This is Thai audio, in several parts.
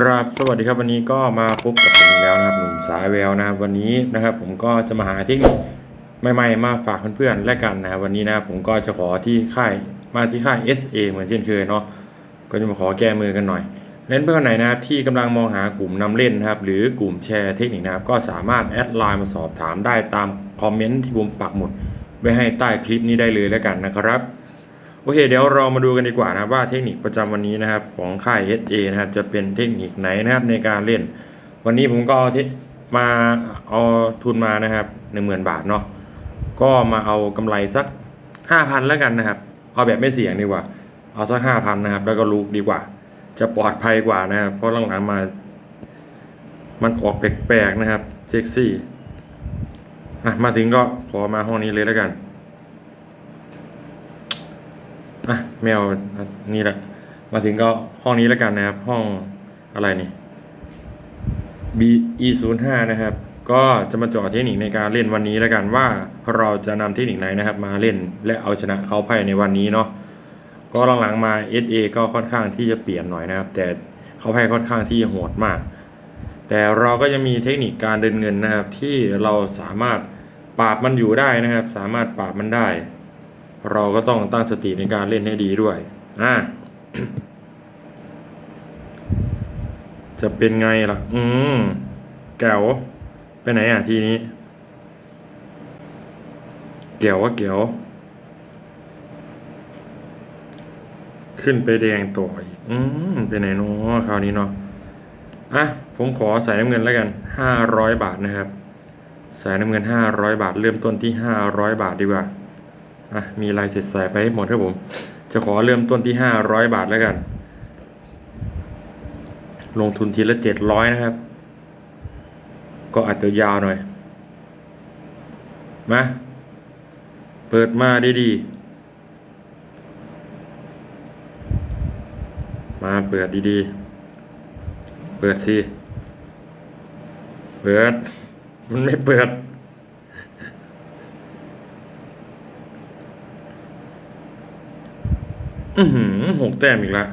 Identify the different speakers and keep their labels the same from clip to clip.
Speaker 1: ครับสวัสดีครับวันนี้ก็มาพบกับผมอีกแล้วนะครับหนุ่มสายแววนะครับวันนี้นะครับ ผมก็จะมาหาเทคนิคใหม่ๆมาฝากเพื่อนๆและกันนะครับวันนี้นะครับผมก็จะขอที่ค่ายมาที่ค่าย SA เหมือนเช่นเคยเนาะก็จะมาขอแก้มือกันหน่อยเล่นเพื่อนไหนนะครับที่กำลังมองหากลุ่มนำเล่นนะครับ หรือกลุ่มแชร์เทคนิคนะครับ ก็สามารถแอดไลน์มาสอบถามได้ตามคอมเมนต์ที่ผมปักหมุดไว้ให้ใต้คลิปนี้ได้เลยแล้วกันนะครับ โอเค เดี๋ยวเรามาดูกันดีกว่านะว่าเทคนิคประจำวันนี้นะครับของค่าย SA นะครับจะเป็นเทคนิคไหนนะครับในการเล่น วันนี้ผมก็เอาเทคมาเอาทุนมานะครับหนึ่งหมื่นบาทเนาะก็มาเอากำไรสักห้าพันแล้วกันนะครับ เอาแบบไม่เสี่ยงดีกว่า เอาสักห้าพันนะครับ แล้วก็ลูกดีกว่า จะปลอดภัยกว่านะครับเพราะหลังๆมา มันออกแปลกๆนะครับเซ็กซี่อะมาถึงก็ขอมาห้องนี้เลยแล้วกัน อะแมวนี่แหละ มาถึงก็ห้องนี้แล้วกันนะครับ ห้องอะไรนี่ B E 0 5 นะครับ ก็จะมาเจาะเทคนิคในการเล่นวันนี้แล้วกันว่าเราจะนำเทคนิคไหนนะครับ มาเล่นและเอาชนะเขาไพ่ในวันนี้เนาะก็หลังๆมา SA ก็ค่อนข้างที่จะเปลี่ยนหน่อยนะครับ แต่เขาไพ่ค่อนข้างที่จะโหดมาก แต่เราก็ยังมีเทคนิคการเดินเงินนะครับ ที่เราสามารถปราบมันอยู่ได้นะครับ สามารถปราบมันได้ เราก็ต้องตั้งสติในการเล่นให้ดีด้วยอ่าจะเป็นไงล่ะ อืม แก้วไปไหนอะทีนี้ เกี่ยวว่าเกี่ยว ขึ้นไปแดงต่ออีก อืม ไปไหนเนาะคราวนี้เนาะ อะ ผมขอใส่น้ำเงินแล้วกัน ห้าร้อยบาทนะครับใส่น้ำเงินห้าร้อยบาท เริ่มต้นที่ห้าร้อยบาทดีกว่า อะมีลายเสร็จใส่ไปให้หมดครับผม จะขอเริ่มต้นที่ห้าร้อยบาทแล้วกัน ลงทุนทีละเจ็ดร้อยนะครับ ก็อาจจะยาวหน่อย มา เปิดมาดีๆ มาเปิดดีๆ เปิดสิ เปิด มันไม่เปิด อือหือหกแต้มอีกละ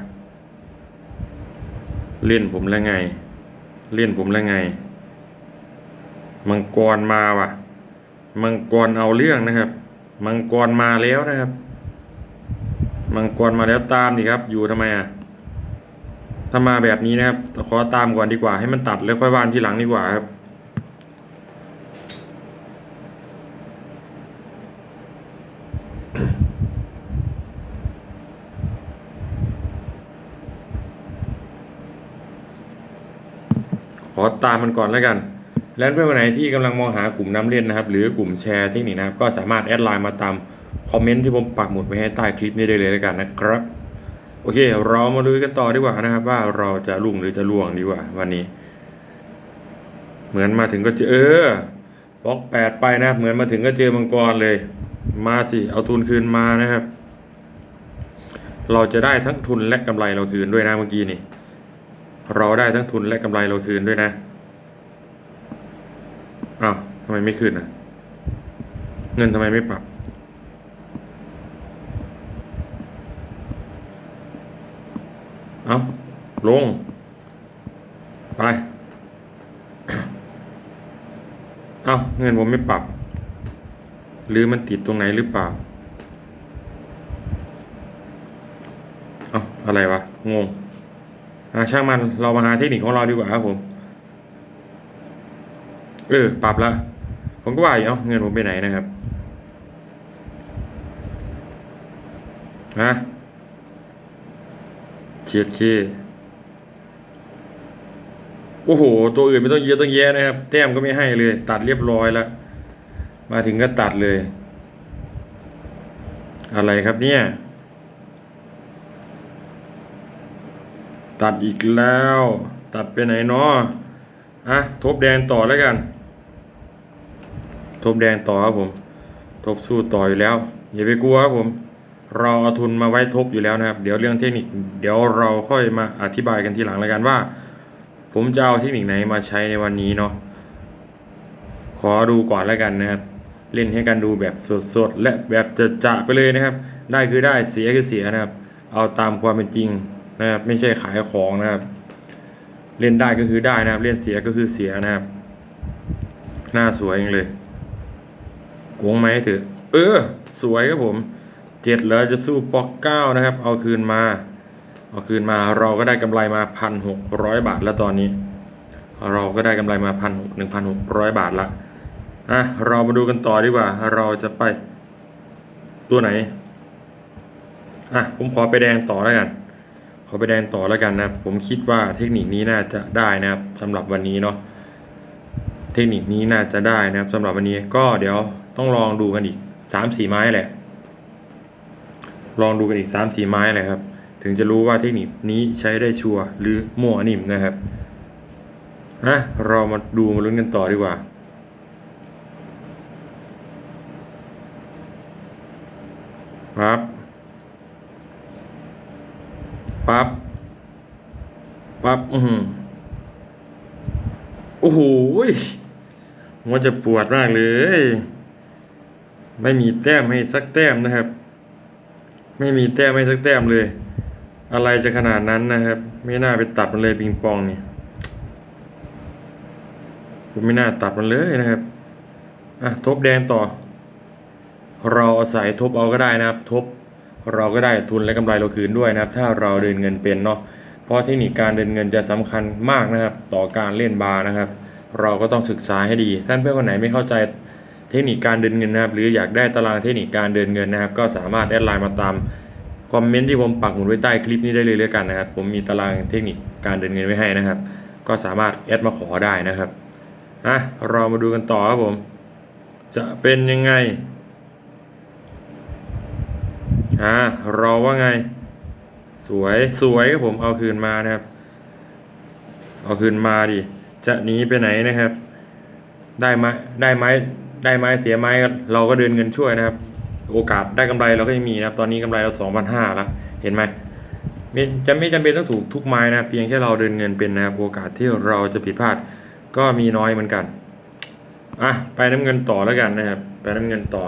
Speaker 1: เล่นผมแล้วไง เล่นผมแล้วไง มังกรมาว่ะ มังกรเอาเรื่องนะครับ มังกรมาแล้วนะครับ มังกรมาแล้วตามดิครับ อยู่ทำไมอะ ถ้ามาแบบนี้นะครับ ขอตามก่อนดีกว่า ให้มันตัดแล้วค่อยวานทีหลังดีกว่าครับ ข อตามมันก่อนแล้วกันแล้วเพื่อนคนไหนที่กำลังมองหากลุ่มน้ำเล่นนะครับ หรือกลุ่มแชร์เทคนิคนะครับ ก็สามารถแอดไลน์มาตามคอมเมนต์ที่ผมปักหมุดไว้ให้ใต้คลิปนี้ได้เลยแล้วกันนะครับ โอเค เรามาลุยกันต่อดีกว่านะครับ ว่าเราจะลุ่งหรือจะล่วงดีกว่า วันนี้ เหมือนมาถึงก็เจอเออบล็อกแปดไปนะ เหมือนมาถึงก็เจอมังกรเลย มาสิ เอาทุนคืนมานะครับ เราจะได้ทั้งทุนและกำไรเราคืนด้วยนะเมื่อกี้นี่ เราได้ทั้งทุนและกำไรเราคืนด้วยนะอ้าวทำไมไม่คืนอะเงินทำไมไม่ปรับ เอาลง ไป เอาเงินผมไม่ปรับ หรือมันติดตรงไหนหรือเปล่า เอาอะไรวะ งง ช่างมันเรามาหาเทคนิคของเราดีกว่าครับผมเออปรับละผมก็ว่าอยู่เอ้าเงินผมไปไหนนะครับฮะเชียดเคโอ้โห ตัวอื่นไม่ต้องเยอะต้องแยะนะครับ แต้มก็ไม่ให้เลย ตัดเรียบร้อยแล้ว มาถึงก็ตัดเลย อะไรครับเนี่ย ตัดอีกแล้ว ตัดไปไหนเนาะอะทบแดงต่อแล้วกัน ทบแดงต่อครับผม ทบสู้ต่ออยู่แล้ว อย่าไปกลัวครับผม เราเอาทุนมาไว้ทบอยู่แล้วนะครับ เดี๋ยวเรื่องเทคนิค เดี๋ยวเราค่อยมาอธิบายกันทีหลังแล้วกันว่า ผมจะเอาเทคนิคไหนมาใช้ในวันนี้เนาะ ขอดูก่อนแล้วกันนะครับ เล่นให้กันดูแบบสดๆและแบบจะจะไปเลยนะครับ ได้คือได้เสียคือเสียนะครับ เอาตามความเป็นจริง นะครับไม่ใช่ขายของนะครับ เล่นได้ก็คือได้นะครับ เล่นเสียก็คือเสียนะครับ หน้าสวยเองเลยโกงไหมเถอะเออ สวยครับผมเจ็ดแล้วจะสู้ปอกเก้านะครับ เอาคืนมาเอาคืนมาเราก็ได้กำไรมาพันหกร้อยบาทแล้วตอนนี้ เราก็ได้กำไรมาพันหนึ่งพันหกร้อยบาทละอะเรามาดูกันต่อดีกว่า เราจะไปตัวไหนอะผมขอไปแดงต่อแล้วกัน ขอไปแดงต่อแล้วกันนะครับผมคิดว่าเทคนิคนี้น่าจะได้นะครับสำหรับวันนี้เนาะเทคนิคนี้น่าจะได้นะครับสำหรับวันนี้ก็เดี๋ยวต้องลองดูกันอีกสามสี่ไม้แหละ ลองดูกันอีกสามสี่ไม้เลยครับ ถึงจะรู้ว่าเทคนิคนี้ใช้ได้ชัวร์หรือมั่วนิ่มนะครับอะเรามาดูมาลุ้นกันต่อดีกว่าปั๊บ ปั๊บปั๊บอือหือโอ้โหหัวจะปวดมากเลย ไม่มีแต้มให้สักแต้มนะครับ ไม่มีแต้มให้สักแต้มเลย อะไรจะขนาดนั้นนะครับ ไม่น่าไปตัดมันเลยปิงปองเนี่ยผมไม่น่าตัดมันเลยนะครับอะทบแดงต่อ เราอาศัยทบเอาก็ได้นะครับ ทบ เราก็ได้ทุนและกำไรเราคืนด้วยนะครับ ถ้าเราเดินเงินเป็นเนาะเพราะเทคนิคการเดินเงินจะสำคัญมากนะครับ ต่อการเล่นบาร์นะครับ เราก็ต้องศึกษาให้ดี ท่านเพื่อนคนไหนไม่เข้าใจเทคนิคการเดินเงินนะครับ หรืออยากได้ตารางเทคนิคการเดินเงินนะครับ ก็สามารถแอดไลน์มาตามคอมเมนต์ที่ผมปักหมุดไว้ใต้คลิปนี้ได้เลยแล้วกันนะครับ ผมมีตารางเทคนิคการเดินเงินไว้ให้นะครับ ก็สามารถแอดมาขอได้นะครับอะเรามาดูกันต่อครับผม จะเป็นยังไง อ่ารอว่าไง สวยสวยครับผมเอาคืนมานะครับ เอาคืนมาดิจะหนีไปไหนนะครับ ได้ไม้ได้ไม้ได้ไม้เสียไม้เราก็เดินเงินช่วยนะครับ โอกาสได้กำไรเราก็ยังมีนะครับ ตอนนี้กำไรเราสองพันห้าแล้วเห็นไหมจะไม่จำเป็นต้องถูกทุกไม้นะเพียงแค่เราเดินเงินเป็นนะครับ โอกาสที่เราจะผิดพลาดก็มีน้อยเหมือนกันอะไปน้ำเงินต่อแล้วกันนะครับ ไปน้ำเงินต่อ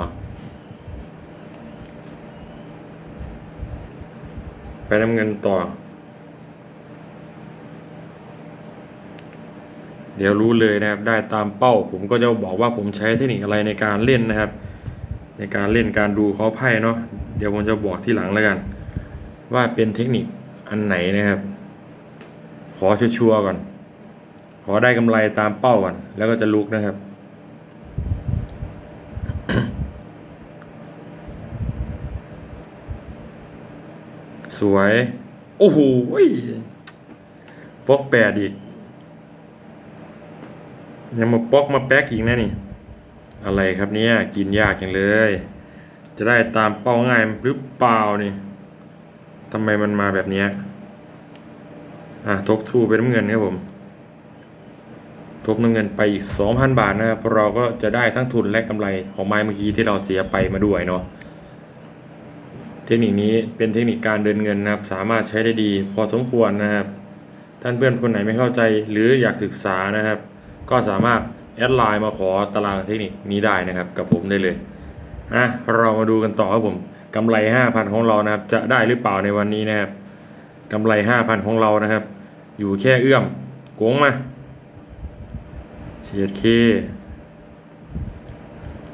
Speaker 1: ไปน้ำเงินต่อ เดี๋ยวรู้เลยนะครับ ได้ตามเป้า ผมก็จะบอกว่าผมใช้เทคนิคอะไรในการเล่นนะครับ ในการเล่นการดูเขาไพ่เนาะเดี๋ยวผมจะบอกที่หลังแล้วกัน ว่าเป็นเทคนิคอันไหนนะครับ ขอชัวร์ๆก่อน ขอได้กำไรตามเป้าก่อน แล้วก็จะลุกนะครับ สวย โอ้โหยปอกแปดอีก ยังมาปอกมาแป๊กอีกนะนี่ อะไรครับเนี่ย กินยากอย่างเลย จะได้ตามเป้าง่ายหรือเปล่านี่ทำไมมันมาแบบนี้ อะ ทบทูเป็นน้ำเงินครับผม ทบน้ำเงินไปอีก 2,000 บาทนะครับเราก็จะได้ทั้งทุนและกำไรของไม้เมื่อกี้ที่เราเสียไปมาด้วยเนาะ เทคนิคนี้เป็นเทคนิคการเดินเงินนะครับ สามารถใช้ได้ดี พอสมควรนะครับ ท่านเพื่อนคนไหนไม่เข้าใจหรืออยากศึกษานะครับ ก็สามารถแอดไลน์มาขอตารางเทคนิคนี้ได้นะครับ กับผมได้เลยอะเรามาดูกันต่อครับผมกำไร 5,000 ของเรานะครับ จะได้หรือเปล่าในวันนี้นะครับกำไร 5,000 ของเรานะครับ อยู่แค่เอื้อมโกงมาเฉียดเค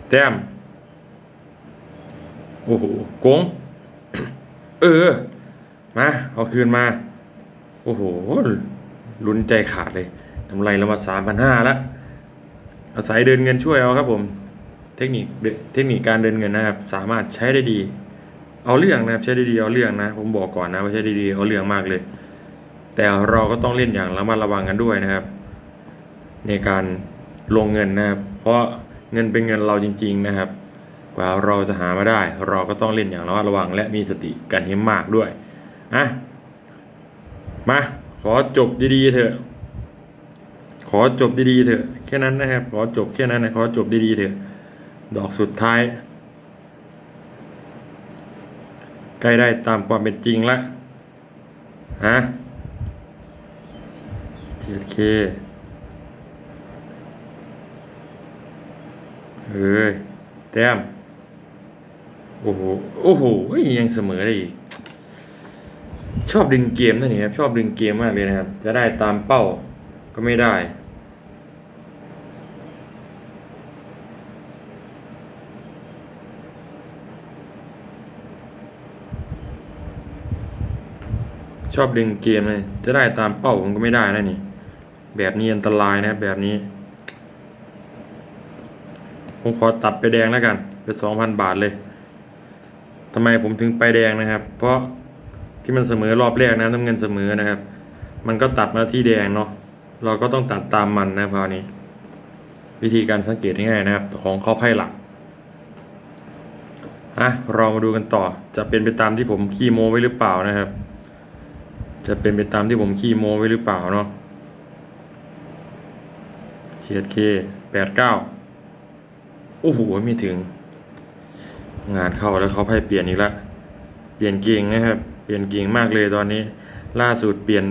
Speaker 1: แต้มโอ้โหโกง ออ มา เอาคืนมา โอ้โห ลุ้นใจขาดเลยกำไรเรามาสามพันห้าล้วอาศัยเดินเงินช่วยเอาครับผม เทคนิคเดเทคนิคการเดินเงินนะครับ สามารถใช้ได้ดี เอาเรื่องนะครับ ใช้ได้ดีเอาเรื่องนะ ผมบอกก่อนนะว่าใช้ได้ดีเอาเรื่องมากเลย แต่เราก็ต้องเล่นอย่างระมัดระวังกันด้วยนะครับ ในการลงเงินนะครับ เพราะเงินเป็นเงินเราจริง ๆนะครับ กว่าเราจะหามาได้ เราก็ต้องเล่นอย่างระมัดระวัง และมีสติกันให้มากด้วยอะมาขอจบดีๆเถอะ ขอจบดีๆเถอะแค่นั้นนะครับ ขอจบแค่นั้นนะขอจบดีๆเถอะ ดอกสุดท้ายใกล้ได้ตามความเป็นจริงล้วฮะเทียเคเอ้ยแต้ม โอ้โหโอ้โหยังเสมอได้อีก ชอบดึงเกมนั่นนี่ครับ ชอบดึงเกมมากเลยนะครับ จะได้ตามเป้าก็ไม่ได้ชอบดึงเกมเลย จะได้ตามเป้าผมก็ไม่ได้นะนี่ แบบนี้อันตรายนะแบบนี้ ผมขอตัดไปแดงแล้วกัน เป็นสองพันบาทเลย ทำไมผมถึงไปแดงนะครับ เพราะที่มันเสมอรอบแรกนะน้ำเงินเสมอนะครับ มันก็ตัดมาที่แดงเนาะเราก็ต้องตัดตามมันนะคราวนี้ วิธีการสังเกตง่ายๆนะครับ ของเขาไพ่หลักอะเรามาดูกันต่อจะเป็นไปตามที่ผมขี้โมไว้หรือเปล่านะครับ จะเป็นไปตามที่ผมขี้โมไว้หรือเปล่าเนาะเทียดเคแปดเก้าโอ้โหไม่ถึง งานเข้าแล้วเขาให้เปลี่ยนอีกแล้วเปลี่ยนเก่งนะครับ เปลี่ยนเก่งมากเลยตอนนี้ ล่าสุดเปลี่ยน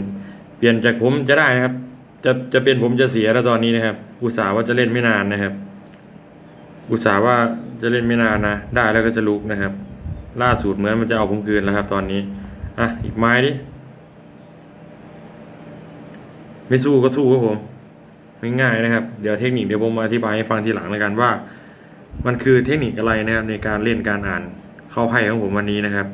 Speaker 1: เปลี่ยนจากผมจะได้นะครับ จะจะเป็นผมจะเสียแล้วตอนนี้นะครับ อุตส่าห์ว่าจะเล่นไม่นานนะครับ อุตส่าห์ว่าจะเล่นไม่นานนะได้แล้วก็จะลุกนะครับ ล่าสุดเหมือนมันจะเอาผมคืนแล้วครับ ตอนนี้อะอีกไม้ดิไม่สู้ก็สู้ครับผมง่ายๆนะครับ เดี๋ยวเทคนิคเดี๋ยวผมมาอธิบายให้ฟังทีหลังแล้วกันว่า มันคือเทคนิคอะไรนะครับในการเล่นการอ่านเข้าไพ่ของผมวันนี้นะครับ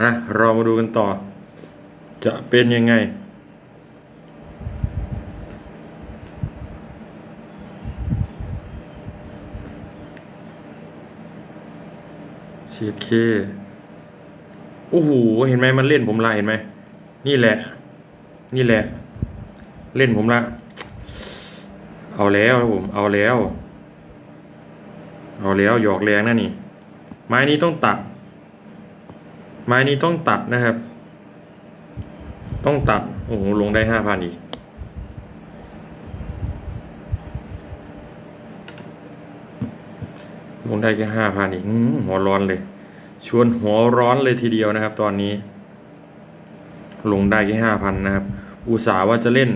Speaker 1: อะเรามาดูกันต่อ จะเป็นยังไงเชียเคโอ้โห เห็นไหมมันเล่นผมละเห็นไหม นี่แหละ นี่แหละ เล่นผมละ เอาแล้วครับผม เอาแล้ว เอาแล้วหยอกแรงนะนี่ ไม้นี้ต้องตัด ไม้นี้ต้องตัดนะครับ ต้องตัด โอ้โห ลงได้ห้าพันอีกลงได้แค่ห้าพันอีกหัวร้อนเลย ชวนหัวร้อนเลยทีเดียวนะครับ ตอนนี้ ลงได้แค่ห้าพันนะครับ อุตส่าห์ว่าจะเล่น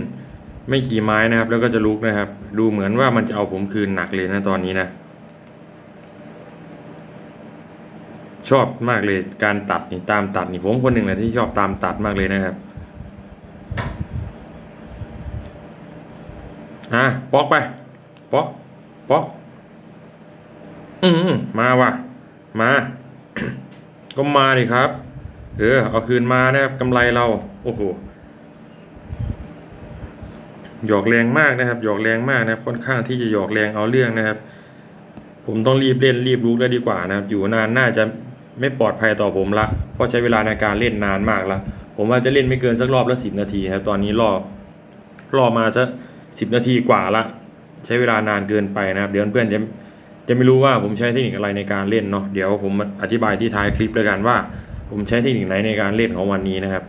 Speaker 1: ไม่กี่ไม้นะครับ แล้วก็จะลุกนะครับ ดูเหมือนว่ามันจะเอาผมคืนหนักเลยนะตอนนี้นะ ชอบมากเลยการตัดนี่ตามตัดนี่ผมคนหนึ่งแหละที่ชอบตามตัดมากเลยนะครับอะป๊อกไปป๊อกป๊อกอืมมาว่ะ มา ก็มาดิครับ เออเอาคืนมานะครับกำไรเรา โอ้โห หยอกแรงมากนะครับ หยอกแรงมากนะครับ ค่อนข้างที่จะหยอกแรงเอาเรื่องนะครับ ผมต้องรีบเล่นรีบลุกแล้วดีกว่านะครับ อยู่นานน่าจะไม่ปลอดภัยต่อผมละ เพราะใช้เวลาในการเล่นนานมากละ ผมว่าจะเล่นไม่เกินสักรอบละสิบนาทีนะครับ ตอนนี้รอบรอบมาสักสิบนาทีกว่าละ ใช้เวลานานเกินไปนะครับ เดี๋ยวเพื่อนๆจะจะไม่รู้ว่าผมใช้เทคนิคอะไรในการเล่นเนาะ เดี๋ยวผมอธิบายที่ท้ายคลิปแล้วกันว่า ผมใช้เทคนิคไหนในการเล่นของวันนี้นะครับ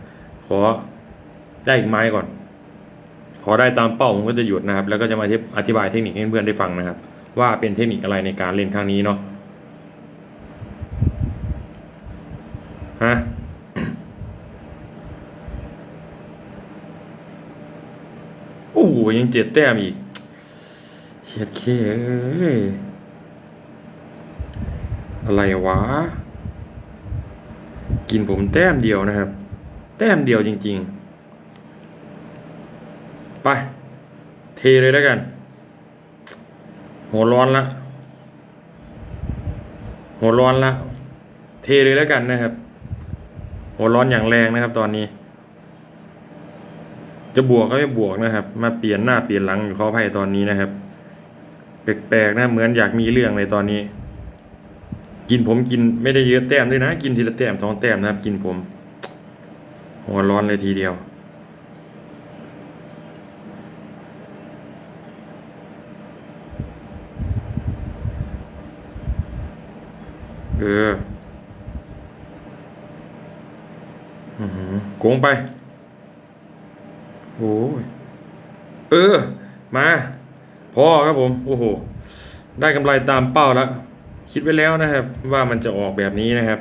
Speaker 1: ขอได้อีกไม้ก่อน อได้ตามเป้าผมก็จะหยุดนะครับ แล้วก็จะมาอธิบายเทคนิคให้เพื่อนได้ฟังนะครับ ว่าเป็นเทคนิคอะไรในการเล่นครั้งนี้เนาะฮะโอ้โหยังเจ็ดแต้มอีกเชียดเคเอ้ยอะไรวะ กินผมแต้มเดียวนะครับ แต้มเดียวจริง ๆ ไปเทเลยแล้วกัน หัวร้อนละ หัวร้อนละ เทเลยแล้วกันนะครับ หัวร้อนอย่างแรงนะครับ ตอนนี้ จะบวกก็ไม่บวกนะครับ มาเปลี่ยนหน้าเปลี่ยนหลังอยู่ข้อไพ่ตอนนี้นะครับ แปลกๆนะเหมือนอยากมีเรื่องเลยตอนนี้ กินผมกินไม่ได้เยอะแต้มด้วยนะ กินทีละแต้มสองแต้มนะครับ กินผม หัวร้อนเลยทีเดียว เอออือหือโกงไป โอ้ยเออ มา พอครับผม โอ้โห ได้กำไรตามเป้าแล้ว คิดไว้แล้วนะครับ ว่ามันจะออกแบบนี้นะครับ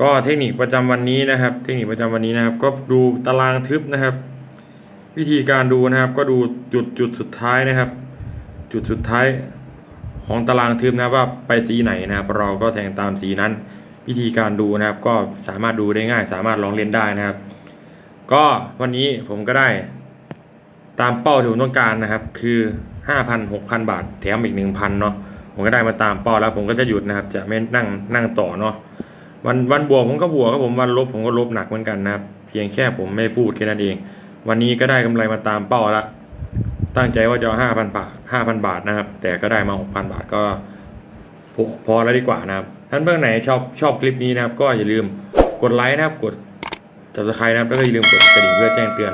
Speaker 1: ก็เทคนิคประจำวันนี้นะครับ เทคนิคประจำวันนี้นะครับ ก็ดูตารางทึบนะครับ วิธีการดูนะครับ ก็ดูจุดจุดสุดท้ายนะครับ จุดสุดท้าย ของตารางทึบนะว่าไปสีไหนนะครับเราก็แทงตามสีนั้นวิธีการดูนะครับ ก็สามารถดูได้ง่าย สามารถลองเล่นได้นะครับ ก็วันนี้ผมก็ได้ตามเป้าที่ผมต้องการนะครับ คือ 5,000 6,000 บาท แถมอีก 1,000เนาะผมก็ได้มาตามเป้าแล้วผมก็จะหยุดนะครับ จะไม่นั่งนั่งต่อเนาะวันวันบวกผมก็บวกครับผมวันลบผมก็ลบหนักเหมือนกันนะครับ เพียงแค่ผมไม่พูดแค่นั้นเอง วันนี้ก็ได้กำไรมาตามเป้าละ ตั้งใจว่าจะเอา5,000บาท5,000บาทนะครับ แต่ก็ได้มา6,000บาทก็พอแล้วดีกว่านะครับ ท่านเพื่อนไหนชอบชอบคลิปนี้นะครับ ก็อย่าลืมกดไลค์นะครับ กด subscribe นะครับ แล้วก็อย่าลืมกดกระดิ่งเพื่อแจ้งเตือน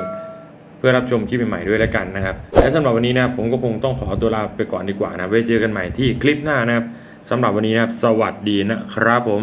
Speaker 1: เพื่อรับชมคลิปใหม่ๆด้วยแล้วกันนะครับ และสำหรับวันนี้นะครับผมก็คงต้องขอตัวลาไปก่อนดีกว่านะไว้เจอกันใหม่ที่คลิปหน้านะครับสำหรับวันนี้นะครับ สวัสดีนะครับผม